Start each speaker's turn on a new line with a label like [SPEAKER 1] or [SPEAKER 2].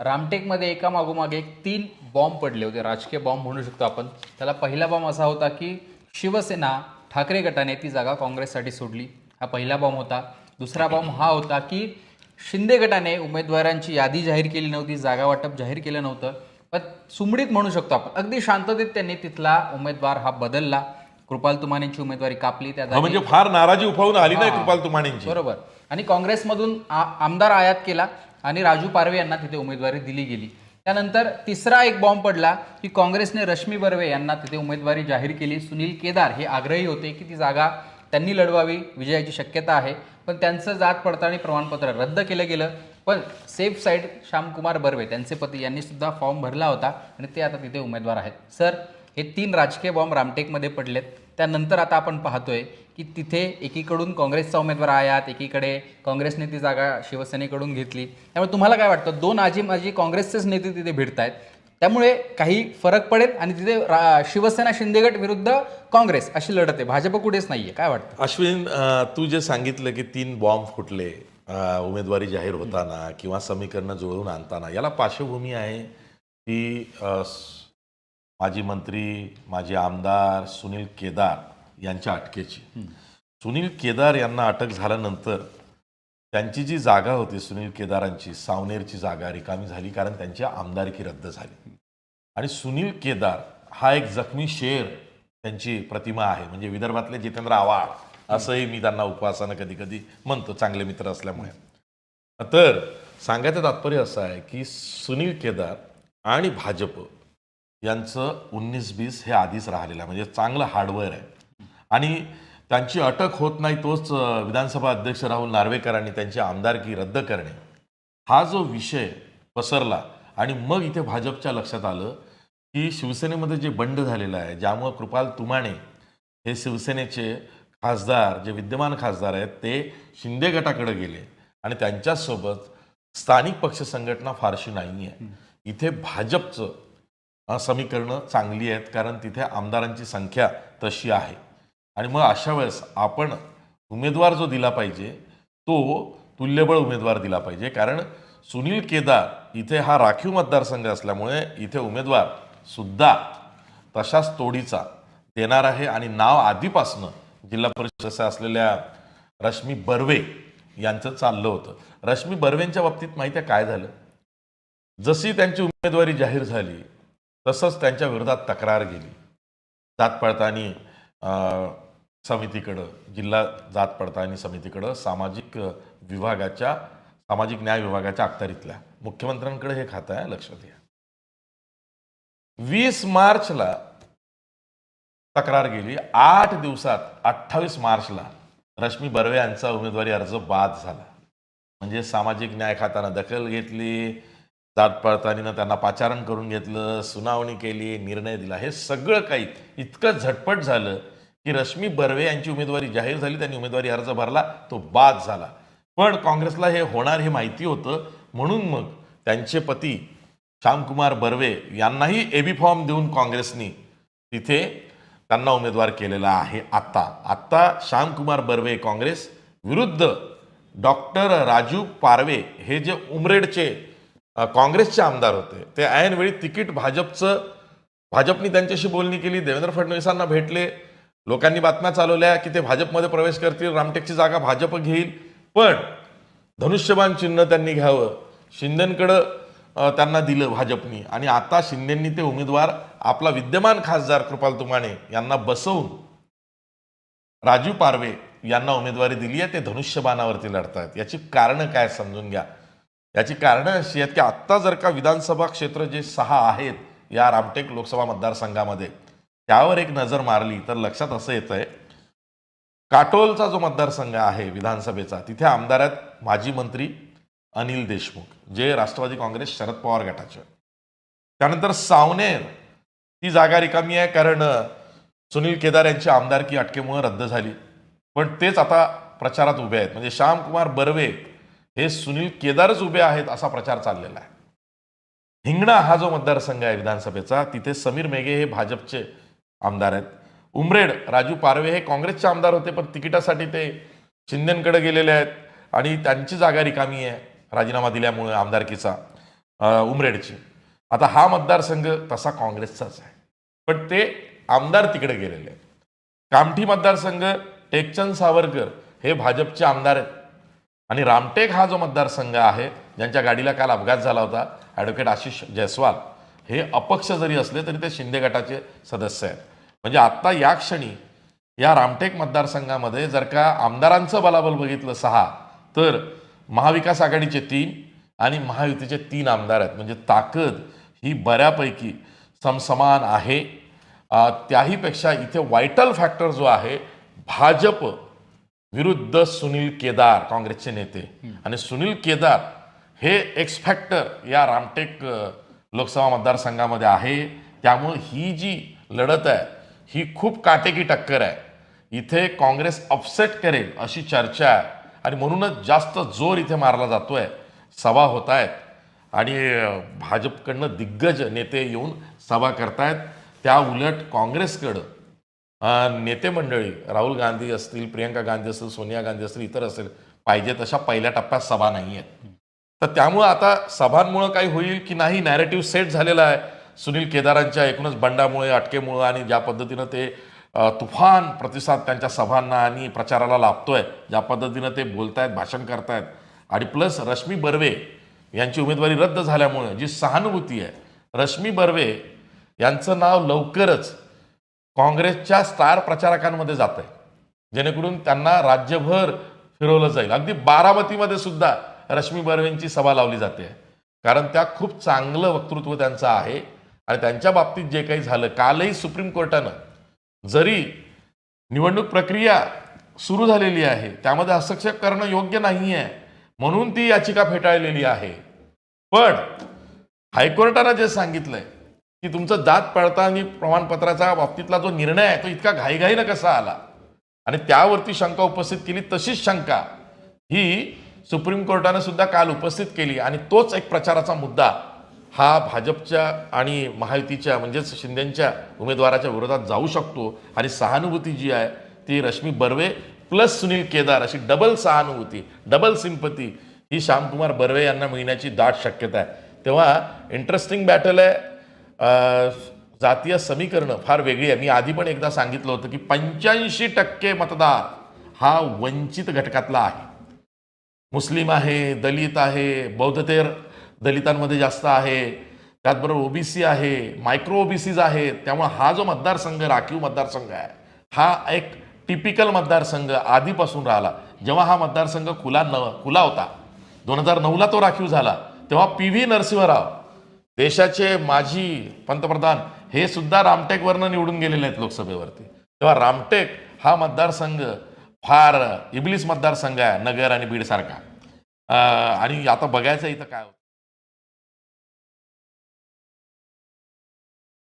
[SPEAKER 1] रामटेकमध्ये एका मागोमाग एक तीन बॉम्ब पडले होते. राजकीय बॉम्ब म्हणू शकतो आपण. त्याला पहिला बॉम्ब असा होता की शिवसेना ठाकरे गटाने ती जागा काँग्रेससाठी सोडली. हा पहिला बॉम्ब होता. दुसरा बॉम्ब हा होता की शिंदे गटाने उमेदवारांची यादी जाहीर केली नव्हती जागा वाटप जाहीर केलं नव्हतं. पण सुमडीत म्हणू शकतो आपण. अगदी शांततेत त्यांनी तिथला उमेदवार हा बदलला. कृपाल तुमानेंची उमेदवारी कापली. त्या
[SPEAKER 2] म्हणजे फार नाराजी उफावून आली नाही कृपाल तुमाणींची
[SPEAKER 1] बरोबर. आणि काँग्रेसमधून आमदार आयात केला. आणि राजू पारवे यांना तिथे उमेदवारी दिली गेली. त्यानंतर तिसरा एक बॉम्ब पडला की काँग्रेसने रश्मी बर्वे यांना तिथे उमेदवारी जाहीर केली. सुनील केदार हे आग्रही होते की ती जागा त्यांनी लढवावी विजयाची शक्यता आहे. पण त्यांचं जात पडताळणी प्रमाणपत्र रद्द केलं गेलं. पण सेफ साईड श्यामकुमार बर्वे त्यांचे पती यांनी सुद्धा फॉर्म भरला होता आणि ते आता तिथे उमेदवार आहेत. सर हे तीन राजकीय बॉम्ब रामटेकमध्ये पडलेत. त्यानंतर आता आपण पाहतोय की तिथे एकीकडून काँग्रेसचा उमेदवार आयात एकीकडे काँग्रेसने ती जागा शिवसेनेकडून घेतली. त्यामुळे तुम्हाला काय वाटतं? दोन आजी माजी काँग्रेसचेच नेते तिथे भेटत आहेत त्यामुळे काही फरक पडेल आणि तिथे रा- शिवसेना शिंदेगट विरुद्ध काँग्रेस अशी लढत आहे. भाजप कुठेच नाहीये. काय वाटतं?
[SPEAKER 2] अश्विन तू जे सांगितलं की तीन बॉम्ब फुटले उमेदवारी जाहीर होताना किंवा समीकरणं जुळवून आणताना याला पार्श्वभूमी आहे ती माजी मंत्री माजी आमदार सुनील केदार यांच्या अटकेची. सुनील केदार यांना अटक झाल्यानंतर त्यांची जी जागा होती सुनील केदारांची सावनेरची जागा रिकामी झाली कारण त्यांची आमदारकी रद्द झाली. आणि सुनील केदार हा एक जखमी शेर त्यांची प्रतिमा आहे. म्हणजे विदर्भातले जितेंद्र आव्हाड असंही मी त्यांना उपवासानं कधी कधी म्हणतो चांगले मित्र असल्यामुळे. तर सांगायचं तात्पर्य असं आहे की सुनील केदार आणि भाजप यांचं उन्नीस बीस हे आधीच राहिलेलं आहे. म्हणजे चांगलं हार्डवेअर आहे. आणि त्यांची अटक होत नाही तोच विधानसभा अध्यक्ष राहुल नार्वेकरांनी त्यांची आमदारकी रद्द करणे. हा जो विषय पसरला आणि मग इथे भाजपच्या लक्षात आलं की शिवसेनेमध्ये जे बंड झालेलं आहे ज्यामुळं कृपाल तुमाणे हे शिवसेनेचे खासदार जे विद्यमान खासदार आहेत ते शिंदे गटाकडे गेले. आणि त्यांच्यासोबत स्थानिक पक्ष संघटना फारशी नाही आहे इथे भाजपचं समीकरणं चांगली आहेत कारण तिथे आमदारांची संख्या तशी आहे. आणि मग अशा वेळेस आपण उमेदवार जो दिला पाहिजे तो तुल्यबळ उमेदवार दिला पाहिजे. कारण सुनील केदार इथे हा राखीव मतदारसंघ असल्यामुळे इथे उमेदवार सुद्धा तशाच तोडीचा देणार आहे. आणि नाव आधीपासनं जिल्हा परिषद असलेल्या रश्मी बर्वे यांचं चाललं होतं. रश्मी बर्वेंच्या बाबतीत माहिती आहे काय झालं? जशी त्यांची उमेदवारी जाहीर झाली तसंच त्यांच्या विरोधात तक्रार गेली. जात पडताळणी समितीकडं जिल्हा जात पडताळणी समितीकडं सामाजिक विभागाच्या सामाजिक न्याय विभागाच्या अखत्यारीतल्या मुख्यमंत्र्यांकडे हे खातं आहे लक्षात घ्या. वीस मार्चला तक्रार गेली. आठ दिवसात अठ्ठावीस मार्चला रश्मी बर्वे यांचा उमेदवारी अर्ज बाद झाला. म्हणजे सामाजिक न्याय खात्यानं दखल घेतली जात पडताळणीनं त्यांना पाचारण करून घेतलं सुनावणी केली निर्णय दिला. हे सगळं काही इतकं झटपट झालं की रश्मी बर्वे यांची उमेदवारी जाहीर झाली त्यांनी उमेदवारी अर्ज भरला तो बाद झाला. पण काँग्रेसला हे होणार हे माहिती होतं म्हणून मग त्यांचे पती श्यामकुमार बर्वे यांनाही एबी फॉर्म देऊन काँग्रेसनी तिथे त्यांना उमेदवार केलेला आहे आत्ता. आत्ता श्यामकुमार बर्वे काँग्रेस विरुद्ध डॉक्टर राजू पारवे हे जे उमरेडचे काँग्रेसचे आमदार होते. ते ऐनवेळी तिकीट भाजपचं भाजपनी त्यांच्याशी बोलणी केली देवेंद्र फडणवीसांना भेटले. लोकांनी बातम्या चालवल्या की ते भाजपमध्ये प्रवेश करतील रामटेकची जागा भाजप घेईल. पण धनुष्यबाण चिन्ह त्यांनी घ्यावं. शिंदेकडं त्यांना दिलं भाजपनी. आणि आता शिंदेंनी ते उमेदवार आपला विद्यमान खासदार कृपाल तुमाने यांना बसवून राजू पारवे यांना उमेदवारी दिली आहे. ते धनुष्यबाणावरती लढतायत. याची कारणं काय समजून घ्या. याची कारणं अशी आहेत की आत्ता जर का विधानसभा क्षेत्र जे सहा आहेत या रामटेक लोकसभा मतदारसंघामध्ये त्यावर एक नजर मारली तर लक्षात असं येतं आहे काटोलचा जो मतदारसंघ आहे विधानसभेचा तिथे आमदार आहेत माजी मंत्री अनिल देशमुख जे राष्ट्रवादी काँग्रेस शरद पवार गटाचे. त्यानंतर सावनेर ती जागा रिकामी आहे कारण सुनील केदार यांची आमदारकी अटकेमुळे रद्द झाली. पण तेच आता प्रचारात उभे आहेत. म्हणजे श्यामकुमार बर्वे हे सुनील केदारच उभे आहेत असा प्रचार चाललेला आहे. हिंगणा हा जो मतदारसंघ आहे विधानसभेचा तिथे समीर मेघे हे भाजपचे आमदार आहेत. उमरेड राजू पारवे हे काँग्रेसचे आमदार होते पण तिकिटासाठी ते शिंदेकडे गेलेले आहेत आणि त्यांची जागा रिकामी आहे राजीनामा दिल्यामुळे आमदारकीचा उमरेडची. आता हा मतदारसंघ तसा काँग्रेसचाच आहे. पण ते आमदार तिकडे गेलेले आहेत. कामठी मतदारसंघ टेकचंद सावरकर हे भाजपचे आमदार आहेत. आणि रामटेक हा जो मतदारसंघ आहे ज्यांच्या गाडीला काल अपघात झाला होता ॲडव्होकेट आशिष जयस्वाल हे अपक्ष जरी असले तरी ते शिंदे गटाचे सदस्य आहेत. म्हणजे आत्ता या क्षणी या रामटेक मतदारसंघामध्ये जर का आमदारांचं बलाबल बघितलं सहा तर महाविकास आघाडीचे तीन आणि महायुतीचे तीन आमदार आहेत. म्हणजे ताकद ही बऱ्यापैकी समसमान आहे. त्याहीपेक्षा इथे वायटल फॅक्टर जो आहे भाजप विरुद्ध सुनील केदार काँग्रेसचे नेते. आणि सुनील केदार हे एक्स फॅक्टर या रामटेक लोकसभा मतदारसंघामध्ये आहे. त्यामुळे ही जी लढत आहे ही खूप काटेकी टक्कर आहे. इथे काँग्रेस अपसेट करेल अशी चर्चा आहे. आणि म्हणूनच जास्त जोर इथे मारला जातो आहे सभा होत आहेत. आणि भाजपकडनं दिग्गज नेते येऊन सभा करतायत. त्या उलट काँग्रेसकडं नेते मंडळी राहुल गांधी असतील प्रियंका गांधी असतील सोनिया गांधी असतील इतर असेल पाहिजे तशा पहिल्या टप्प्यात सभा नाही आहेत तर त्यामुळं आता सभांमुळं काही होईल की नाही नॅरेटिव्ह सेट झालेला आहे. सुनील केदारांच्या एकूणच बंडामुळे अटकेमुळं आणि ज्या पद्धतीनं ते तुफान प्रतिसाद त्यांच्या सभांना आणि प्रचाराला लाभतोय ज्या पद्धतीनं ते बोलतायत भाषण करतायत. आणि प्लस रश्मी बर्वे यांची उमेदवारी रद्द झाल्यामुळे जी सहानुभूती आहे रश्मी बर्वे यांचं नाव लवकरच काँग्रेसच्या स्टार प्रचारकांमध्ये जात आहे जेणेकरून त्यांना राज्यभर फिरवलं जाईल. अगदी बारामतीमध्ये सुद्धा रश्मी बर्वेंची सभा लावली जाते. कारण त्या खूप चांगलं वक्तृत्व त्यांचं आहे. आणि त्यांच्या बाबतीत जे काही झालं कालही सुप्रीम कोर्टानं जरी निवडणूक प्रक्रिया सुरू झालेली आहे त्यामध्ये हस्तक्षेप करणं योग्य नाही आहे म्हणून ती याचिका फेटाळलेली आहे. पण हायकोर्टानं जे सांगितलंय की तुमचं जात पडताळणी प्रमाणपत्राचा बाबतीतला जो निर्णय आहे तो इतका घाईघाईनं कसा आला? आणि त्यावरती शंका उपस्थित केली तशीच शंका ही सुप्रीम कोर्टानं सुद्धा काल उपस्थित केली. आणि तोच एक प्रचाराचा मुद्दा हा भाजपच्या आणि महायुतीच्या म्हणजेच शिंदेच्या उमेदवाराच्या विरोधात जाऊ शकतो. आणि सहानुभूती जी आहे ती रश्मी बर्वे प्लस सुनील केदार अशी डबल सहानुभूती डबल सिंपती ही श्यामकुमार बर्वे यांना मिळण्याची दाट शक्यता आहे. तेव्हा इंटरेस्टिंग बॅटल आहे. जातीय समीकरणं फार वेगळी आहे. मी आधी पण एकदा सांगितलं होतं की पंच्याऐंशी टक्के मतदार हा वंचित घटकातला आहे. मुस्लिम आहे दलित आहे बौद्धतेर दलितांमध्ये जास्त आहे. त्याचबरोबर ओबीसी आहे मायक्रो ओबीसीज आहेत. त्यामुळे हा जो मतदारसंघ राखीव मतदारसंघ आहे हा एक टिपिकल मतदारसंघ आधीपासून राहिला. जेव्हा हा मतदारसंघ खुला न खुला होता दोन हजार नऊला तो राखीव झाला तेव्हा पी व्ही नरसिंहराव देशाचे माजी पंतप्रधान हे सुद्धा रामटेकवरनं निवडून गेलेले आहेत लोकसभेवरती. तेव्हा रामटेक हा मतदारसंघ फार इबलीस मतदारसंघ आहे नगर आणि बीडसारखा आणि आता बघायचं इथं काय होतं.